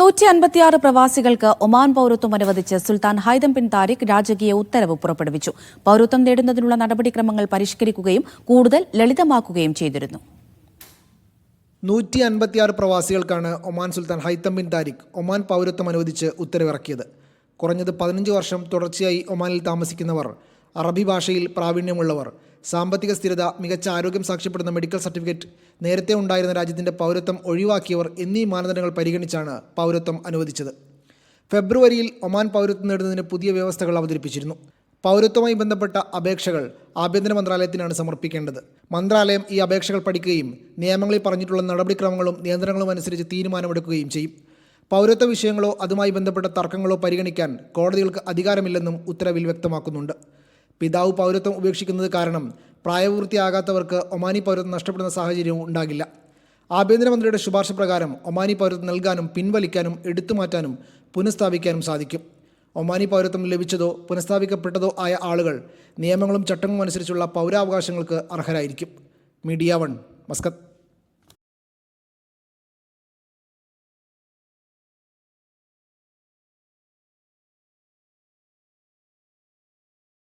നൂറ്റി അൻപത്തിയാറ് പ്രവാസികൾക്ക് ഒമാൻ പൌരത്വം അനുവദിച്ച് സുൽത്താൻ ഹൈദം ബിൻ താരിഖ് രാജകീയ ഉത്തരവ് പുറപ്പെടുവിച്ചു. പൌരത്വം നേടുന്നതിനുള്ള നടപടിക്രമങ്ങൾ പരിഷ്കരിക്കുകയും കൂടുതൽ ലളിതമാക്കുകയും ചെയ്തിരുന്നു. നൂറ്റി അൻപത്തിയാറ് പ്രവാസികൾക്കാണ് ഒമാൻ സുൽത്താൻ ഹൈത്തം ബിൻ താരിഖ് ഒമാൻ പൗരത്വം അനുവദിച്ച് ഉത്തരവിറക്കിയത്. കുറഞ്ഞത് പതിനഞ്ച് വർഷം തുടർച്ചയായി ഒമാനിൽ താമസിക്കുന്നവർ അറബി ഭാഷയിൽ പ്രാവീണ്യമുള്ളവർ സാമ്പത്തിക സ്ഥിരത മികച്ച ആരോഗ്യം സാക്ഷ്യപ്പെടുന്ന മെഡിക്കൽ സർട്ടിഫിക്കറ്റ് നേരത്തെ ഉണ്ടായിരുന്ന രാജ്യത്തിന്റെ പൗരത്വം ഒഴിവാക്കിയവർ എന്നീ മാനദണ്ഡങ്ങൾ പരിഗണിച്ചാണ് പൗരത്വം അനുവദിച്ചത്. ഫെബ്രുവരിയിൽ ഒമാൻ പൗരത്വം നേടുന്നതിന് പുതിയ വ്യവസ്ഥകൾ അവതരിപ്പിച്ചിരുന്നു. പൗരത്വവുമായി ബന്ധപ്പെട്ട അപേക്ഷകൾ ആഭ്യന്തര മന്ത്രാലയത്തിനാണ് സമർപ്പിക്കേണ്ടത്. മന്ത്രാലയം ഈ അപേക്ഷകൾ പഠിക്കുകയും നിയമങ്ങളിൽ പറഞ്ഞിട്ടുള്ള നടപടിക്രമങ്ങളും നിയന്ത്രണങ്ങളും അനുസരിച്ച് തീരുമാനമെടുക്കുകയും ചെയ്യും. പൗരത്വ വിഷയങ്ങളോ അതുമായി ബന്ധപ്പെട്ട തർക്കങ്ങളോ പരിഗണിക്കാൻ കോടതികൾക്ക് അധികാരമില്ലെന്നും ഉത്തരവിൽ വ്യക്തമാക്കുന്നുണ്ട്. പിതാവ് പൗരത്വം ഉപേക്ഷിക്കുന്നത് കാരണം പ്രായപൂർത്തിയാകാത്തവർക്ക് ഒമാനി പൗരത്വം നഷ്ടപ്പെടുന്ന സാഹചര്യവും ഉണ്ടാകില്ല. ആഭ്യന്തരമന്ത്രിയുടെ ശുപാർശ പ്രകാരം ഒമാനി പൗരത്വം നൽകാനും പിൻവലിക്കാനും എടുത്തുമാറ്റാനും പുനഃസ്ഥാപിക്കാനും സാധിക്കും. ഒമാനി പൗരത്വം ലഭിച്ചതോ പുനഃസ്ഥാപിക്കപ്പെട്ടതോ ആയ ആളുകൾ നിയമങ്ങളും ചട്ടങ്ങളും അനുസരിച്ചുള്ള പൗരാവകാശങ്ങൾക്ക് അർഹരായിരിക്കും. Media one Muscat.